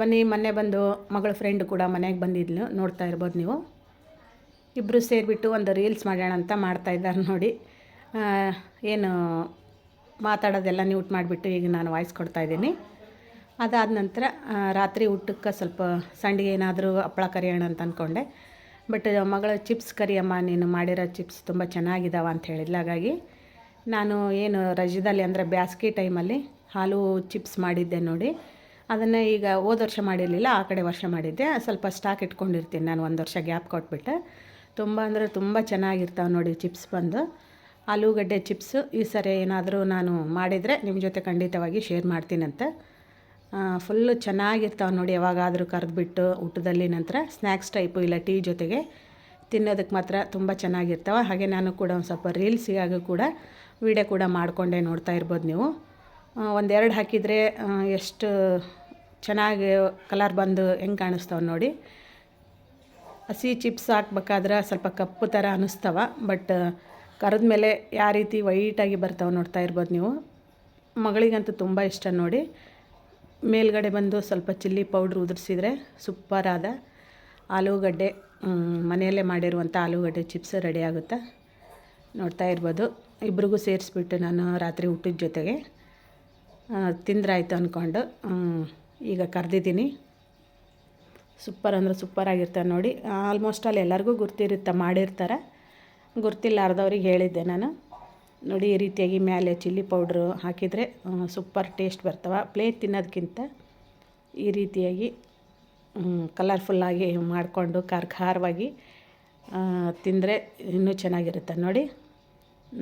ಬನ್ನಿ, ಮೊನ್ನೆ ಬಂದು ಮಗಳ ಫ್ರೆಂಡ್ ಕೂಡ ಮನೆಗೆ ಬಂದಿದ್ಲು. ನೋಡ್ತಾ ಇರ್ಬೋದು ನೀವು. ಇಬ್ಬರು ಸೇರಿಬಿಟ್ಟು ಒಂದು ರೀಲ್ಸ್ ಮಾಡೋಣ ಅಂತ ಮಾಡ್ತಾ ಇದ್ದಾರೆ ನೋಡಿ. ಏನು ಮಾತಾಡೋದೆಲ್ಲ ನ್ಯೂಟ್ ಮಾಡಿಬಿಟ್ಟು ಈಗ ನಾನು ವಾಯ್ಸ್ ಕೊಡ್ತಾ ಇದ್ದೀನಿ. ಅದಾದ ನಂತರ ರಾತ್ರಿ ಊಟಕ್ಕೆ ಸ್ವಲ್ಪ ಸಂಡಿಗೆ ಏನಾದರೂ ಹಪ್ಪಳ ಕರಿಯೋಣ ಅಂತ ಅಂದ್ಕೊಂಡೆ ಬಟ್ ಮಗಳ ಚಿಪ್ಸ್ ಕರಿಯಮ್ಮ, ನೀನು ಮಾಡಿರೋ ಚಿಪ್ಸ್ ತುಂಬ ಚೆನ್ನಾಗಿದ್ದಾವ ಅಂತ ಹೇಳಿದ್ಲು. ಹಾಗಾಗಿ ನಾನು ಏನು ರಜದಲ್ಲಿ ಅಂದರೆ ಬ್ಯಾಸ್ಗೆ ಟೈಮಲ್ಲಿ ಹಾಲು ಚಿಪ್ಸ್ ಮಾಡಿದ್ದೆ ನೋಡಿ. ಅದನ್ನು ಈಗ ಹೋದ ವರ್ಷ ಮಾಡಿರಲಿಲ್ಲ, ಆ ಕಡೆ ವರ್ಷ ಮಾಡಿದ್ದೆ. ಸ್ವಲ್ಪ ಸ್ಟಾಕ್ ಇಟ್ಕೊಂಡಿರ್ತೀನಿ ನಾನು, ಒಂದು ವರ್ಷ ಗ್ಯಾಪ್ ಕೊಟ್ಬಿಟ್ಟೆ. ತುಂಬ ಅಂದರೆ ತುಂಬ ಚೆನ್ನಾಗಿರ್ತಾವೆ ನೋಡಿ ಚಿಪ್ಸ್ ಬಂದು. ಆಲೂಗಡ್ಡೆ ಚಿಪ್ಸು ಈ ಸರಿ ಏನಾದರೂ ನಾನು ಮಾಡಿದರೆ ನಿಮ್ಮ ಜೊತೆ ಖಂಡಿತವಾಗಿ ಶೇರ್ ಮಾಡ್ತೀನಂತೆ. ಫುಲ್ಲು ಚೆನ್ನಾಗಿರ್ತಾವೆ ನೋಡಿ, ಯಾವಾಗಾದರೂ ಕರೆದ್ಬಿಟ್ಟು ಊಟದಲ್ಲಿ ನಂತರ ಸ್ನ್ಯಾಕ್ಸ್ ಟೈಪು ಇಲ್ಲ ಟೀ ಜೊತೆಗೆ ತಿನ್ನೋದಕ್ಕೆ ಮಾತ್ರ ತುಂಬ ಚೆನ್ನಾಗಿರ್ತಾವೆ. ಹಾಗೆ ನಾನು ಕೂಡ ಒಂದು ಸ್ವಲ್ಪ ರೀಲ್ಸಿಗಾಗೂ ಕೂಡ ವೀಡಿಯೋ ಕೂಡ ಮಾಡಿಕೊಂಡೆ ನೋಡ್ತಾ ಇರ್ಬೋದು ನೀವು. ಒಂದೆರಡು ಹಾಕಿದರೆ ಎಷ್ಟು ಚೆನ್ನಾಗಿ ಕಲರ್ ಬಂದು ಹೆಂಗೆ ಕಾಣಿಸ್ತಾವೆ ನೋಡಿ. ಹಸಿ ಚಿಪ್ಸ್ ಹಾಕ್ಬೇಕಾದ್ರೆ ಸ್ವಲ್ಪ ಕಪ್ಪು ಥರ ಅನ್ನಿಸ್ತಾವೆ ಬಟ್ ಕರೆದ ಮೇಲೆ ಯಾವ ರೀತಿ ವೈಟಾಗಿ ಬರ್ತಾವೆ ನೋಡ್ತಾ ಇರ್ಬೋದು ನೀವು. ಮಗಳಿಗಂತೂ ತುಂಬ ಇಷ್ಟ ನೋಡಿ. ಮೇಲ್ಗಡೆ ಬಂದು ಸ್ವಲ್ಪ ಚಿಲ್ಲಿ ಪೌಡ್ರ್ ಉದುರಿಸಿದ್ರೆ ಆದ ಆಲೂಗಡ್ಡೆ ಮನೆಯಲ್ಲೇ ಮಾಡಿರುವಂಥ ಆಲೂಗಡ್ಡೆ ಚಿಪ್ಸ್ ರೆಡಿ ಆಗುತ್ತೆ ನೋಡ್ತಾ ಇರ್ಬೋದು. ಇಬ್ರಿಗೂ ಸೇರಿಸ್ಬಿಟ್ಟು ನಾನು ರಾತ್ರಿ ಊಟದ ಜೊತೆಗೆ. ತಿಂದ್ರಾಯ್ತು ಅಂದ್ಕೊಂಡು ಈಗ ಕರೆದಿದ್ದೀನಿ. ಸೂಪರ್ ಅಂದರೆ ಆಗಿರ್ತವೆ ನೋಡಿ. ಆಲ್ಮೋಸ್ಟ್ ಅಲ್ಲಿ ಎಲ್ಲರಿಗೂ ಗುರ್ತಿರುತ್ತೆ, ಮಾಡಿರ್ತಾರೆ. ಗುರ್ತಿಲ್ಲಾರ್ದವ್ರಿಗೆ ಹೇಳಿದ್ದೆ ನಾನು. ನೋಡಿ, ಈ ರೀತಿಯಾಗಿ ಮೇಲೆ ಚಿಲ್ಲಿ ಪೌಡ್ರು ಹಾಕಿದರೆ ಸೂಪರ್ ಟೇಸ್ಟ್ ಬರ್ತವೆ. ಪ್ಲೇಟ್ ತಿನ್ನೋದಕ್ಕಿಂತ ಈ ರೀತಿಯಾಗಿ ಕಲರ್ಫುಲ್ಲಾಗಿ ಮಾಡಿಕೊಂಡು ಖಾರ ಖಾರವಾಗಿ ತಿಂದರೆ ಇನ್ನೂ ಚೆನ್ನಾಗಿರುತ್ತೆ. ನೋಡಿ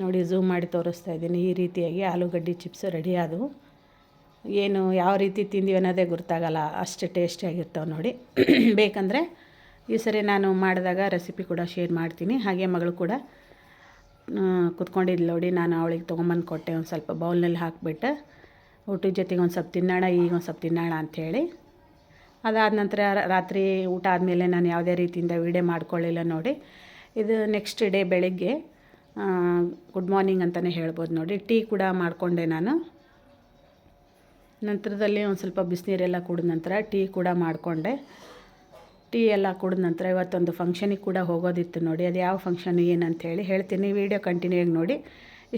ನೋಡಿ ಝೂಮ್ ಮಾಡಿ ತೋರಿಸ್ತಾ ಇದ್ದೀನಿ. ಈ ರೀತಿಯಾಗಿ ಆಲೂಗಡ್ಡೆ ಚಿಪ್ಸ್ ರೆಡಿ ಆದವು. ಏನು ಯಾವ ರೀತಿ ತಿಂದೀವಿ ಅನ್ನೋದೇ ಗೊತ್ತಾಗಲ್ಲ ಅಷ್ಟು ಟೇಸ್ಟಿಯಾಗಿರ್ತಾವೆ ನೋಡಿ. ಬೇಕಂದರೆ ಈ ಸರಿ ನಾನು ಮಾಡಿದಾಗ ರೆಸಿಪಿ ಕೂಡ ಶೇರ್ ಮಾಡ್ತೀನಿ. ಹಾಗೆ ಮಗಳು ಕೂಡ ಕುತ್ಕೊಂಡಿದ್ದು ನೋಡಿ. ನಾನು ಅವಳಿಗೆ ತೊಗೊಂಬಂದು ಕೊಟ್ಟೆ ಒಂದು ಸ್ವಲ್ಪ ಬೌಲ್ನಲ್ಲಿ ಹಾಕಿಬಿಟ್ಟು, ಊಟದ ಜೊತೆಗೆ ಒಂದು ಸ್ವಲ್ಪ ತಿನ್ನೋಣ, ಈಗ ಒಂದು ಸ್ವಲ್ಪ ತಿನ್ನೋಣ ಅಂಥೇಳಿ. ಅದಾದ ನಂತರ ರಾತ್ರಿ ಊಟ ಆದಮೇಲೆ ನಾನು ಯಾವುದೇ ರೀತಿಯಿಂದ ವೀಡಿಯೋ ಮಾಡ್ಕೊಳ್ಳಿಲ್ಲ ನೋಡಿ. ಇದು ನೆಕ್ಸ್ಟ್ ಡೇ ಬೆಳಗ್ಗೆ ಗುಡ್ ಮಾರ್ನಿಂಗ್ ಅಂತಲೇ ಹೇಳ್ಬೋದು ನೋಡಿ. ಟೀ ಕೂಡ ಮಾಡಿಕೊಂಡೆ ನಾನು. ನಂತರದಲ್ಲಿ ಒಂದು ಸ್ವಲ್ಪ ಬಿಸಿನೀರೆಲ್ಲ ಕುಡಿದ ನಂತರ ಟೀ ಕೂಡ ಮಾಡಿಕೊಂಡೆ. ಟೀ ಎಲ್ಲ ಕುಡಿದ ನಂತರ ಇವತ್ತೊಂದು ಫಂಕ್ಷನಿಗೆ ಕೂಡ ಹೋಗೋದಿತ್ತು ನೋಡಿ, ಅದು ಯಾವ ಫಂಕ್ಷನ್ ಏನಂತೇಳಿ ಹೇಳ್ತೀನಿ. ವಿಡಿಯೋ ಕಂಟಿನ್ಯೂ ಆಗಿ ನೋಡಿ.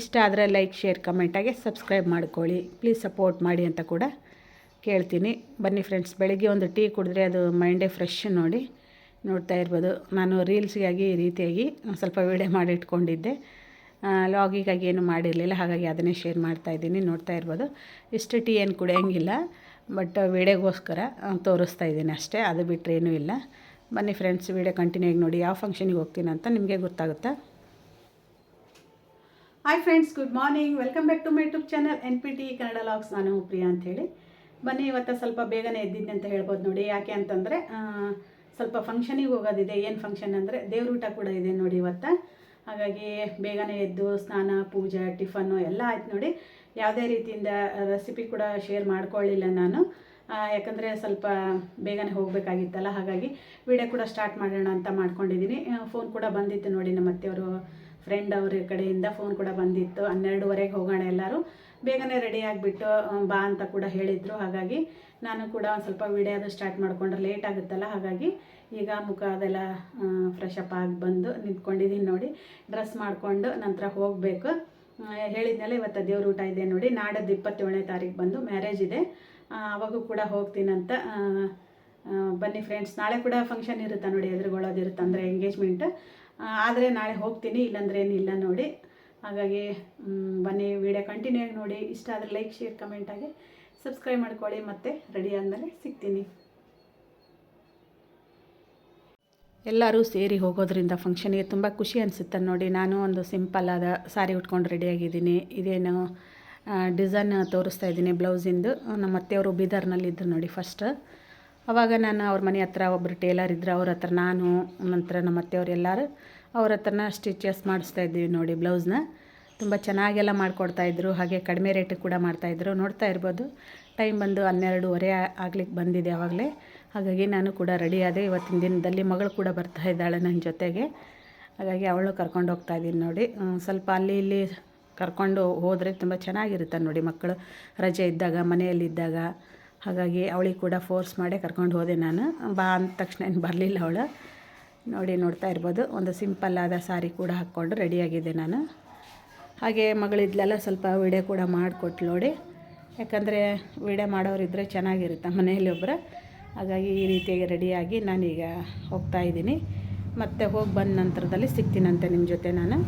ಇಷ್ಟ ಆದರೆ ಲೈಕ್ ಶೇರ್ ಕಮೆಂಟಾಗಿ ಸಬ್ಸ್ಕ್ರೈಬ್ ಮಾಡ್ಕೊಳ್ಳಿ. ಪ್ಲೀಸ್ ಸಪೋರ್ಟ್ ಮಾಡಿ ಅಂತ ಕೂಡ ಕೇಳ್ತೀನಿ. ಬನ್ನಿ ಫ್ರೆಂಡ್ಸ್ ಬೆಳಗ್ಗೆ ಒಂದು ಟೀ ಕುಡಿದ್ರೆ ಅದು ಮೈಂಡೇ ಫ್ರೆಶ್ ನೋಡಿ. ನೋಡ್ತಾ ಇರ್ಬೋದು. ನಾನು ರೀಲ್ಸ್ಗಾಗಿ ಈ ರೀತಿಯಾಗಿ ಸ್ವಲ್ಪ ವೀಡಿಯೋ ಮಾಡಿ ಇಟ್ಕೊಂಡಿದ್ದೆ. ಲಾಗಿಗಾಗಿ ಏನು ಮಾಡಿರಲಿಲ್ಲ, ಹಾಗಾಗಿ ಅದನ್ನೇ ಶೇರ್ ಮಾಡ್ತಾ ಇದ್ದೀನಿ, ನೋಡ್ತಾ ಇರ್ಬೋದು. ಇಷ್ಟು ಟೀ ಏನು ಕುಡಿಯೋಂಗಿಲ್ಲ ಬಟ್ ವೀಡಿಯೋಗೋಸ್ಕರ ತೋರಿಸ್ತಾ ಇದ್ದೀನಿ ಅಷ್ಟೇ, ಅದು ಬಿಟ್ಟರೆ ಏನೂ ಇಲ್ಲ. ಬನ್ನಿ ಫ್ರೆಂಡ್ಸ್ ವೀಡಿಯೋ ಕಂಟಿನ್ಯೂ ಆಗಿ ನೋಡಿ, ಯಾವ ಫಂಕ್ಷನಿಗೆ ಹೋಗ್ತೀನಿ ಅಂತ ನಿಮಗೆ ಗೊತ್ತಾಗುತ್ತೆ? Hi friends good morning welcome back to my YouTube channel N P T Kannada logs ನಾನು ಪ್ರಿಯಾ ಅಂಥೇಳಿ ಬನ್ನಿ, ಇವತ್ತು ಸ್ವಲ್ಪ ಬೇಗನೆ ಎದ್ದಿದ್ದೆ ಅಂತ ಹೇಳ್ಬೋದು ನೋಡಿ, ಯಾಕೆ ಅಂತಂದರೆ ಸ್ವಲ್ಪ ಫಂಕ್ಷನಿಗೆ ಹೋಗೋದಿದೆ. ಏನು ಫಂಕ್ಷನ್ ಅಂದರೆ, ದೇವ್ರ ಊಟ ಕೂಡ ಇದೆ ನೋಡಿ ಇವತ್ತು. ಹಾಗಾಗಿ ಬೇಗನೆ ಎದ್ದು ಸ್ನಾನ, ಪೂಜೆ, ಟಿಫನ್ನು ಎಲ್ಲ ಆಯ್ತು ನೋಡಿ. ಯಾವುದೇ ರೀತಿಯಿಂದ ರೆಸಿಪಿ ಕೂಡ ಶೇರ್ ಮಾಡ್ಕೊಳ್ಳಿಲ್ಲ ನಾನು. ಯಾಕಂದರೆ ಸ್ವಲ್ಪ ಬೇಗನೆ ಹೋಗಬೇಕಾಗಿತ್ತಲ್ಲ, ಹಾಗಾಗಿ ವಿಡಿಯೋ ಕೂಡ ಸ್ಟಾರ್ಟ್ ಮಾಡೋಣ ಅಂತ ಮಾಡ್ಕೊಂಡಿದ್ದೀನಿ. ಫೋನ್ ಕೂಡ ಬಂದಿತ್ತು ನೋಡಿ ನಮ್ಮ ಅತ್ತೆಯವರು ಫ್ರೆಂಡ್ ಅವ್ರ ಕಡೆಯಿಂದ ಫೋನ್ ಕೂಡ ಬಂದಿತ್ತು. ಹನ್ನೆರಡುವರೆಗೆ ಹೋಗೋಣ ಎಲ್ಲರೂ. ಬೇಗನೆ ರೆಡಿ ಆಗಿಬಿಟ್ಟು ಬಾ ಅಂತ ಕೂಡ ಹೇಳಿದರು. ಹಾಗಾಗಿ ನಾನು ಕೂಡ ಒಂದು ಸ್ವಲ್ಪ ವಿಡಿಯೋದು ಸ್ಟಾರ್ಟ್ ಮಾಡಿಕೊಂಡ್ರೆ ಲೇಟ್ ಆಗುತ್ತಲ್ಲ, ಹಾಗಾಗಿ ಈಗ ಮುಖ ಅದೆಲ್ಲ ಫ್ರೆಶ್ ಅಪ್ ಆಗಿ ಬಂದು ನಿಂತ್ಕೊಂಡಿದ್ದೀನಿ ನೋಡಿ. ಡ್ರೆಸ್ ಮಾಡಿಕೊಂಡು ನಂತರ ಹೋಗಬೇಕು. ಹೇಳಿದ್ನಲ್ಲ ಇವತ್ತು ದೇವ್ರ ಊಟ ಇದೆ ನೋಡಿ. ನಾಡದ್ದು ಇಪ್ಪತ್ತೇಳನೇ ತಾರೀಕು ಬಂದು ಮ್ಯಾರೇಜ್ ಇದೆ. ಆವಾಗೂ ಕೂಡ ಹೋಗ್ತೀನಂತ ಬನ್ನಿ ಫ್ರೆಂಡ್ಸ್ ನಾಳೆ ಕೂಡ ಫಂಕ್ಷನ್ ಇರುತ್ತೆ ನೋಡಿ ಎದುರುಗೊಳ್ಳೋದಿರುತ್ತೆ ಅಂದರೆ ಎಂಗೇಜ್ಮೆಂಟ್ ಆದರೆ ನಾಳೆ ಹೋಗ್ತೀನಿ, ಇಲ್ಲಾಂದ್ರೆ ಏನಿಲ್ಲ ನೋಡಿ. ಹಾಗಾಗಿ ಬನ್ನಿ ವಿಡಿಯೋ ಕಂಟಿನ್ಯೂ ಆಗಿ ನೋಡಿ. ಇಷ್ಟ ಆದರೆ ಲೈಕ್ ಶೇರ್ ಕಮೆಂಟಾಗಿ ಸಬ್ಸ್ಕ್ರೈಬ್ ಮಾಡ್ಕೊಳ್ಳಿ. ಮತ್ತೆ ರೆಡಿ ಆದಮೇಲೆ ಸಿಗ್ತೀನಿ. ಎಲ್ಲರೂ ಸೇರಿ ಹೋಗೋದ್ರಿಂದ ಫಂಕ್ಷನ್ಗೆ ತುಂಬ ಖುಷಿ ಅನಿಸುತ್ತೆ ನೋಡಿ. ನಾನು ಒಂದು ಸಿಂಪಲ್ ಆದ ಸಾರಿ ಉಟ್ಕೊಂಡು ರೆಡಿಯಾಗಿದ್ದೀನಿ ಇದೇನು ಡಿಸೈನ್ ತೋರಿಸ್ತಾ ಇದ್ದೀನಿ ಬ್ಲೌಸಿಂದು ನಮ್ಮ ಅತ್ತೆಯವರು ಬೀದರ್ನಲ್ಲಿದ್ದರು ನೋಡಿ ಫಸ್ಟ್ ಅವಾಗ ನಾನು ಅವ್ರ ಮನೆ ಹತ್ರ ಒಬ್ಬರು ಟೇಲರ್ ಇದ್ದರು ಅವ್ರ ಹತ್ರ ನಾನು, ನಂತರ ನಮ್ಮ ಅತ್ತೆಯವರು ಎಲ್ಲರೂ. ಅವ್ರ ಹತ್ರನ ಸ್ಟಿಚಸ್ ಮಾಡಿಸ್ತಾ ಇದ್ದೀವಿ ನೋಡಿ ಬ್ಲೌಸ್ನ. ತುಂಬ ಚೆನ್ನಾಗೆಲ್ಲ ಮಾಡಿಕೊಡ್ತಾಯಿದ್ರು ಹಾಗೆ ಕಡಿಮೆ ರೇಟಿಗೆ ಕೂಡ ಮಾಡ್ತಾಯಿದ್ರು ನೋಡ್ತಾ ಇರ್ಬೋದು ಟೈಮ್ ಬಂದು ಹನ್ನೆರಡೂವರೆ ಆಗ್ಲಿಕ್ಕೆ ಬಂದಿದೆ ಆವಾಗಲೇ ಹಾಗಾಗಿ ನಾನು ಕೂಡ ರೆಡಿ ಆದೆ. ಇವತ್ತಿನ ದಿನದಲ್ಲಿ ಮಗಳು ಕೂಡ ಬರ್ತಾ ಇದ್ದಾಳೆ ನನ್ನ ಜೊತೆಗೆ. ಹಾಗಾಗಿ ಅವಳು ಕರ್ಕೊಂಡು ಹೋಗ್ತಾ ಇದ್ದೀನಿ ನೋಡಿ. ಸ್ವಲ್ಪ ಅಲ್ಲಿ ಇಲ್ಲಿ ಕರ್ಕೊಂಡು ಹೋದರೆ ತುಂಬ ಚೆನ್ನಾಗಿರುತ್ತೆ ನೋಡಿ ಮಕ್ಕಳು. ರಜೆ ಇದ್ದಾಗ, ಮನೆಯಲ್ಲಿದ್ದಾಗ. ಹಾಗಾಗಿ ಅವಳಿಗೆ ಕೂಡ ಫೋರ್ಸ್ ಮಾಡೇ ಕರ್ಕೊಂಡು ಹೋದೆ ನಾನು. ಬಾ ಅಂದ ತಕ್ಷಣ ಏನು ಬರಲಿಲ್ಲ ಅವಳು. ನೋಡಿ ನೋಡ್ತಾ ಇರ್ಬೋದು. ಒಂದು ಸಿಂಪಲ್ ಆದ ಸಾರಿ ಕೂಡ ಹಾಕ್ಕೊಂಡು ರೆಡಿಯಾಗಿದೆ ನಾನು. ಹಾಗೆ ಮಗಳಿದ್ಲೆಲ್ಲ ಸ್ವಲ್ಪ ವೀಡಿಯೋ ಕೂಡ ಮಾಡಿಕೊಟ್ಲು ನೋಡಿ. ಯಾಕಂದರೆ ವೀಡಿಯೋ ಮಾಡೋರಿದ್ದರೆ ಚೆನ್ನಾಗಿರುತ್ತೆ ಮನೆಯಲ್ಲಿ ಒಬ್ಬರು ಹಾಗಾಗಿ ಈ ರೀತಿಯಾಗಿ ರೆಡಿಯಾಗಿ ನಾನೀಗ ಹೋಗ್ತಾ ಇದ್ದೀನಿ. ಮತ್ತೆ ಹೋಗಿ ಬಂದ ನಂತರದಲ್ಲಿ ಸಿಗ್ತೀನಂತೆ ನಿಮ್ಮ ಜೊತೆ ನಾನು.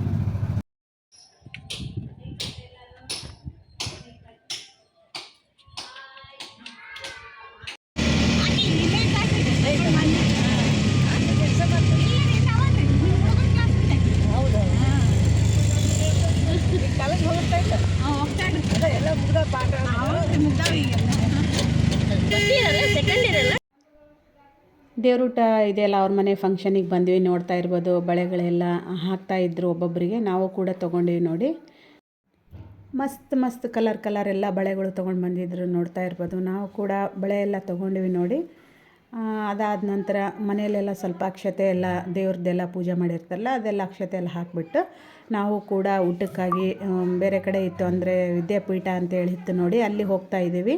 ದೇವ್ರೂಟ ಇದೆಯಲ್ಲ, ಅವ್ರ ಮನೆ ಫಂಕ್ಷನಿಗೆ ಬಂದ್ವಿ, ನೋಡ್ತಾ ಇರ್ಬೋದು, ಬಳೆಗಳೆಲ್ಲ ಹಾಕ್ತಾ ಇದ್ರು ಒಬ್ಬೊಬ್ಬರಿಗೆ ನಾವು ಕೂಡ ತೊಗೊಂಡಿವಿ ನೋಡಿ. ಮಸ್ತ್ ಮಸ್ತ್ ಕಲರ್ ಕಲರ್ ಎಲ್ಲ ಬಳೆಗಳು ತೊಗೊಂಡು ಬಂದಿದ್ರು, ನೋಡ್ತಾ ಇರ್ಬೋದು. ನಾವು ಕೂಡ ಬಳೆ ಎಲ್ಲ ತೊಗೊಂಡಿವಿ ನೋಡಿ. ಅದಾದ ನಂತರ ಮನೆಯಲ್ಲೆಲ್ಲ ಸ್ವಲ್ಪ ಅಕ್ಷತೆ ಎಲ್ಲ ದೇವ್ರದ್ದೆಲ್ಲ ಪೂಜೆ ಮಾಡಿರ್ತಾರಲ್ಲ, ಅದೆಲ್ಲ ಅಕ್ಷತೆ ಎಲ್ಲ ಹಾಕಿಬಿಟ್ಟು ನಾವು ಕೂಡ ಊಟಕ್ಕಾಗಿ ಬೇರೆ ಕಡೆ ಇತ್ತು ಅಂದರೆ ವಿದ್ಯಾಪೀಠ ಅಂತೇಳಿ ಇತ್ತು ನೋಡಿ, ಅಲ್ಲಿ ಹೋಗ್ತಾ ಇದ್ದೀವಿ.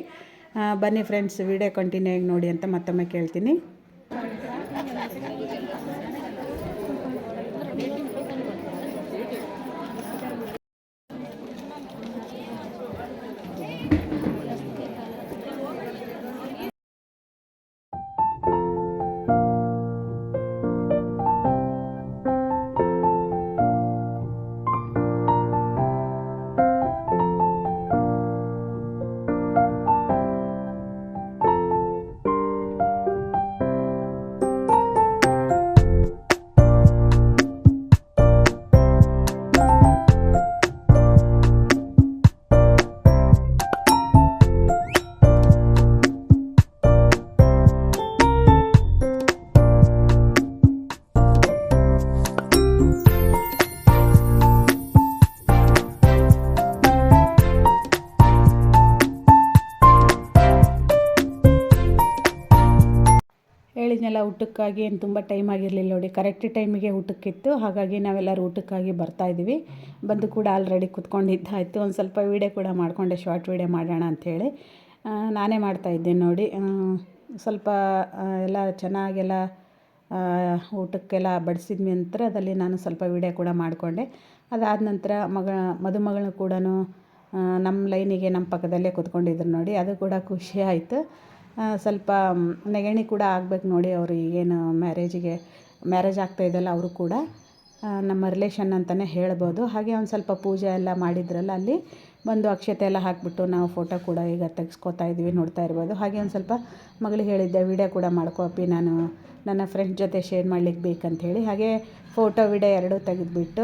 ಬನ್ನಿ ಫ್ರೆಂಡ್ಸ್ ವಿಡಿಯೋ ಕಂಟಿನ್ಯೂ ಆಗಿ ನೋಡಿ ಅಂತ ಮತ್ತೊಮ್ಮೆ ಕೇಳ್ತೀನಿ. ಹೇಳಿದ್ನೆಲ್ಲ ಊಟಕ್ಕಾಗಿ ಏನು ತುಂಬ ಟೈಮ್ ಆಗಿರಲಿಲ್ಲ ನೋಡಿ, ಕರೆಕ್ಟ್ ಟೈಮಿಗೆ ಊಟಕ್ಕಿತ್ತು. ಹಾಗಾಗಿ ನಾವೆಲ್ಲರೂ ಊಟಕ್ಕಾಗಿ ಬರ್ತಾ ಇದ್ದೀವಿ. ಬಂದು ಕೂಡ ಆಲ್ರೆಡಿ ಕುತ್ಕೊಂಡಿದ್ದಾಯಿತು. ಒಂದು ಸ್ವಲ್ಪ ವೀಡಿಯೋ ಕೂಡ ಮಾಡಿಕೊಂಡೆ, ಶಾರ್ಟ್ ವೀಡಿಯೋ ಮಾಡೋಣ ಅಂಥೇಳಿ ನಾನೇ ಮಾಡ್ತಾ ಇದ್ದೆ ನೋಡಿ. ಸ್ವಲ್ಪ ಎಲ್ಲ ಚೆನ್ನಾಗೆಲ್ಲ ಊಟಕ್ಕೆಲ್ಲ ಬಡಿಸಿದ ನಂತರದಲ್ಲಿ ನಾನು ಸ್ವಲ್ಪ ವೀಡಿಯೋ ಕೂಡ ಮಾಡಿಕೊಂಡೆ. ಅದಾದ ನಂತರ ಮಗ ಮದುಮಗಳನ್ನ ಕೂಡ ನಮ್ಮ ಲೈನಿಗೆ ನಮ್ಮ ಪಕ್ಕದಲ್ಲೇ ಕೂತ್ಕೊಂಡಿದ್ರು ನೋಡಿ. ಅದು ಕೂಡ ಖುಷಿ ಆಯಿತು. ಸ್ವಲ್ಪ ನೆಗಣಿ ಕೂಡ ಆಗ್ಬೇಕು ನೋಡಿ ಅವರು ಈಗೇನು ಮ್ಯಾರೇಜಿಗೆ, ಮ್ಯಾರೇಜ್ ಆಗ್ತಾ ಅವರು ಕೂಡ. ನಮ್ಮ ರಿಲೇಷನ್ ಅಂತಲೇ ಹೇಳ್ಬೋದು. ಹಾಗೆ ಒಂದು ಸ್ವಲ್ಪ ಪೂಜೆ ಎಲ್ಲ ಮಾಡಿದ್ರಲ್ಲ ಅಲ್ಲಿ ಬಂದು ಅಕ್ಷತೆ ಎಲ್ಲ ಹಾಕಿಬಿಟ್ಟು ನಾವು ಫೋಟೋ ಕೂಡ ಈಗ ತೆಗೆಸ್ಕೊತಾ ಇದ್ವಿ, ನೋಡ್ತಾ ಇರ್ಬೋದು. ಹಾಗೆ ಒಂದು ಸ್ವಲ್ಪ ಮಗಳಿಗೆ ಹೇಳಿದ್ದೆ, ವಿಡಿಯೋ ಕೂಡ ಮಾಡ್ಕೋ ಅಪ್ಪಿ, ನಾನು ನನ್ನ ಫ್ರೆಂಡ್ ಜೊತೆ ಶೇರ್ ಮಾಡ್ಲಿಕ್ಕೆ ಬೇಕಂಥೇಳಿ ಹಾಗೆ ಫೋಟೋ ವಿಡಿಯೋ ಎರಡೂ ತೆಗೆದುಬಿಟ್ಟು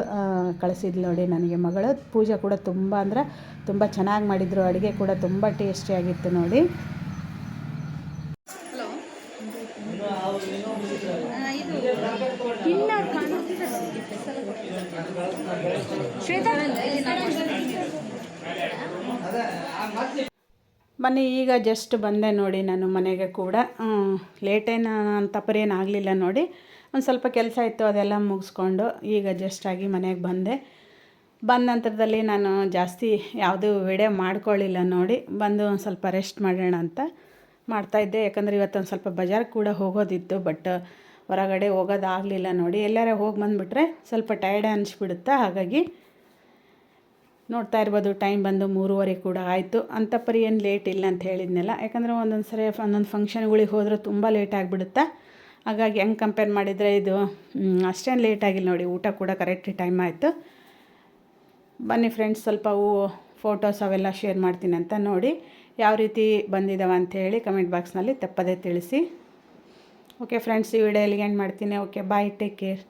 ಕಳಿಸಿದ್ಲು ನೋಡಿ ನನಗೆ ಮಗಳು. ಪೂಜೆ ಕೂಡ ತುಂಬ ಅಂದ್ರೆ ತುಂಬ ಚೆನ್ನಾಗಿ ಮಾಡಿದರು, ಅಡುಗೆ ಕೂಡ ತುಂಬ ಟೇಸ್ಟಿಯಾಗಿತ್ತು ನೋಡಿ. ಬನ್ನಿ ಈಗ ಜಸ್ಟ್ ಬಂದೆ ನೋಡಿ ನಾನು ಮನೆಗೆ ಕೂಡ. ಲೇಟೇನ ಅಂತ ಆಗಲಿಲ್ಲ ನೋಡಿ. ಒಂದು ಸ್ವಲ್ಪ ಕೆಲಸ ಇತ್ತು, ಅದೆಲ್ಲ ಮುಗಿಸ್ಕೊಂಡು ಈಗ ಜಸ್ಟ್ ಆಗಿ ಮನೆಗೆ ಬಂದೆ. ಬಂದ ನಂತರದಲ್ಲಿ ನಾನು ಜಾಸ್ತಿ ಯಾವುದೂ ವಿಡಿಯೋ ಮಾಡ್ಕೊಳ್ಳಿಲ್ಲ ನೋಡಿ. ಬಂದು ಒಂದು ಸ್ವಲ್ಪ ರೆಸ್ಟ್ ಮಾಡೋಣ ಅಂತ ಮಾಡ್ತಾಯಿದ್ದೆ ಯಾಕಂದರೆ ಇವತ್ತೊಂದು ಸ್ವಲ್ಪ ಬಜಾರ್ ಕೂಡ ಹೋಗೋದಿತ್ತು ಬಟ್ ಹೊರಗಡೆ ಹೋಗೋದಾಗಲಿಲ್ಲ ನೋಡಿ. ಎಲ್ಲಾರ ಹೋಗಿ ಬಂದುಬಿಟ್ರೆ ಸ್ವಲ್ಪ ಟಯರ್ಡ್ ಅನಿಸ್ಬಿಡುತ್ತೆ? ಹಾಗಾಗಿ ನೋಡ್ತಾ ಇರ್ಬೋದು ಟೈಮ್ ಬಂದು ಮೂರುವರೆ ಕೂಡ ಆಯಿತು. ಅಂಥ ಪರಿ ಏನು ಲೇಟ್ ಇಲ್ಲ ಅಂತ ಹೇಳಿದ್ನಲ್ಲ. ಯಾಕಂದರೆ ಒಂದೊಂದು ಸರಿ ಒಂದೊಂದು ಫಂಕ್ಷನ್ಗಳಿಗೆ ಹೋದರೆ ತುಂಬ ಲೇಟ್ ಆಗಿಬಿಡುತ್ತೆ? ಹಾಗಾಗಿ ಹೆಂಗೆ ಕಂಪೇರ್ ಮಾಡಿದರೆ ಇದು ಅಷ್ಟೇನು ಲೇಟ್ ಆಗಿಲ್ಲ ನೋಡಿ. ಊಟ ಕೂಡ ಕರೆಕ್ಟ್ ಟೈಮ್ ಆಯಿತು. ಬನ್ನಿ ಫ್ರೆಂಡ್ಸ್ ಸ್ವಲ್ಪ ಫೋಟೋಸ್ ಅವೆಲ್ಲ ಶೇರ್ ಮಾಡ್ತೀನಿ ಅಂತ ನೋಡಿ. ಯಾವ ರೀತಿ ಬಂದಿದ್ದಾವೆ ಅಂಥೇಳಿ ಕಮೆಂಟ್ ಬಾಕ್ಸ್ನಲ್ಲಿ ತಪ್ಪದೇ ತಿಳಿಸಿ. ಓಕೆ ಫ್ರೆಂಡ್ಸ್ ಈ ವಿಡಿಯೋ ಎಲ್ಲಿಗೆ ಎಂಡ್ ಮಾಡ್ತೀನಿ ಓಕೆ ಬಾಯ್ ಟೇಕ್ ಕೇರ್